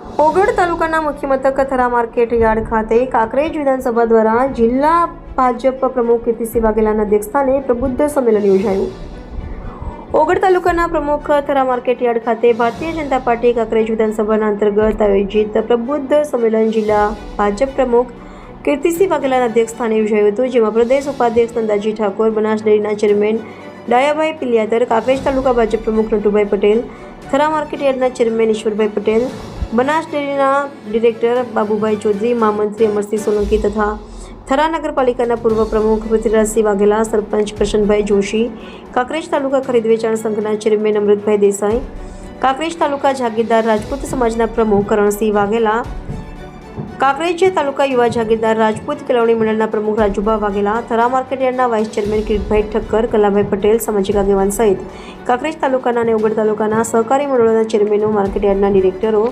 ઓગળ તાલુકાના મુખ્ય મથક થરા માર્કેટ યાર્ડ ખાતે કાંકરેજ વિધાનસભા દ્વારા જિલ્લા ભાજપ પ્રમુખ કીર્તિસિંહ વાઘેલાના અધ્યક્ષસ્થાને પ્રબુદ્ધ સંમેલન યોજાયું. ઓગળ તાલુકાના પ્રમુખ થરા માર્કેટ યાર્ડ ખાતે ભારતીય જનતા પાર્ટી કાંકરેજ વિધાનસભાના અંતર્ગત આયોજિત પ્રબુદ્ધ સંમેલન જિલ્લા ભાજપ પ્રમુખ કીર્તિસિંહ વાઘેલાના અધ્યક્ષસ્થાને યોજાયું હતું, જેમાં પ્રદેશ ઉપાધ્યક્ષ નંદાજી ઠાકોર બનાસ ડેરીના ચેરમેન ડાયાભાઈ પિલિયાદર કાપેશ તાલુકા ભાજપ પ્રમુખ નટુભાઈ પટેલ, થરા માર્કેટ યાર્ડના ચેરમેન ઈશ્વરભાઈ પટેલ, બનાસ ડેરીના ડિરેક્ટર બાબુભાઈ ચૌધરી મહામંત્રી અમરસિંહ સોલંકી તથા થરા નગરપાલિકાના પૂર્વ પ્રમુખ પૃથ્વીરાજસિંહ વાઘેલા, સરપંચ કરશનભાઈ જોશી, કાંકરેજ તાલુકા ખરીદ વેચાણ સંઘના ચેરમેન અમૃતભાઈ દેસાઈ, કાંકરેજ તાલુકા જાગીરદાર રાજપૂત સમાજના પ્રમુખ કરણસિંહ વાઘેલા કાંકરેજ તાલુકા યુવા જાગીરદાર રાજપૂત કેળવણી મંડળના પ્રમુખ રાજુભા વાઘેલા, થરા માર્કેટયાર્ડના વાઇસ ચેરમેન કિરીટભાઈ ઠક્કર, કલાભાઈ પટેલ, સામાજિક આગેવાન સહિત કાંકરેજ તાલુકાના અને ઉગડ તાલુકાના સહકારી મંડળોના ચેરમેનો માર્કેટયાર્ડના ડિરેક્ટરો,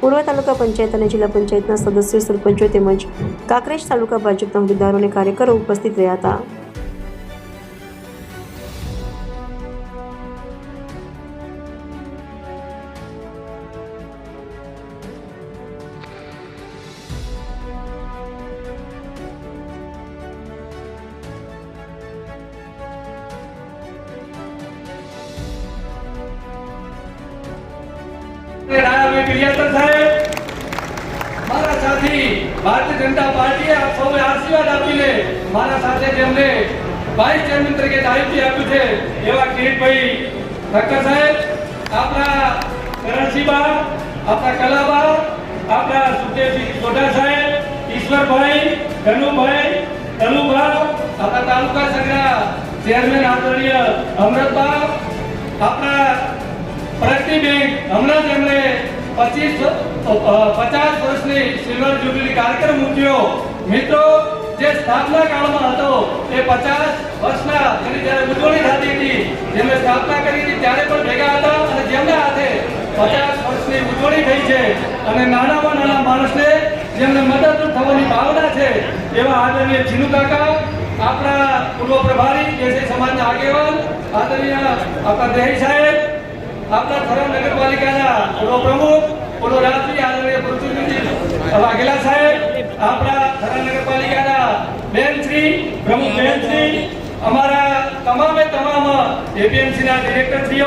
પૂર્વ તાલુકા પંચાયત અને જિલ્લા પંચાયતના સદસ્યો, સરપંચો તેમજ કાંકરેજ તાલુકા ભાજપના હોદ્દેદારો અને કાર્યકરો ઉપસ્થિત રહ્યા હતા. મારા સાથી ભારતીય જનતા પાર્ટીએ આપણા તાલુકા સંઘના ચેરમેન આદરણીય આપણા પ્રગતિબેન હમણાં જ પચીસ પચાસ વર્ષની સિલ્વર જ્યુબિલી કાર્યક્રમ મૂક્યો. મિત્રો, જે સ્થાપના કાળમાં હતો, એ પચાસ વર્ષના જેની જ્યારે ઉજવણી થતી હતી, જેમણે સ્થાપના કરી હતી, ત્યારે પણ ભેગા હતા અને જેમના હાથે પચાસ વર્ષની ઉજવણી થઈ છે અને નાનામાં નાના માણસને જેમને મદદરૂપ થવાની ભાવના છે, એવા આદરણીય જીનુ આપણા પૂર્વ પ્રભારી જે સમાજના આગેવાન, આદરણીય આપણા દેહી સાહેબ આપણા થરા નગરપાલિકાના પૂર્વ પ્રમુખ, પૂર્વ રાજવી આદરણીય પૃથ્વીજી વાઘેલા સાહેબ, આપણા થરા નગરપાલિકાના બેન શ્રી, પ્રમુખ બેન શ્રી, અમારા તમામે તમામ એપીએમસીના ડિરેક્ટર શ્રીઓ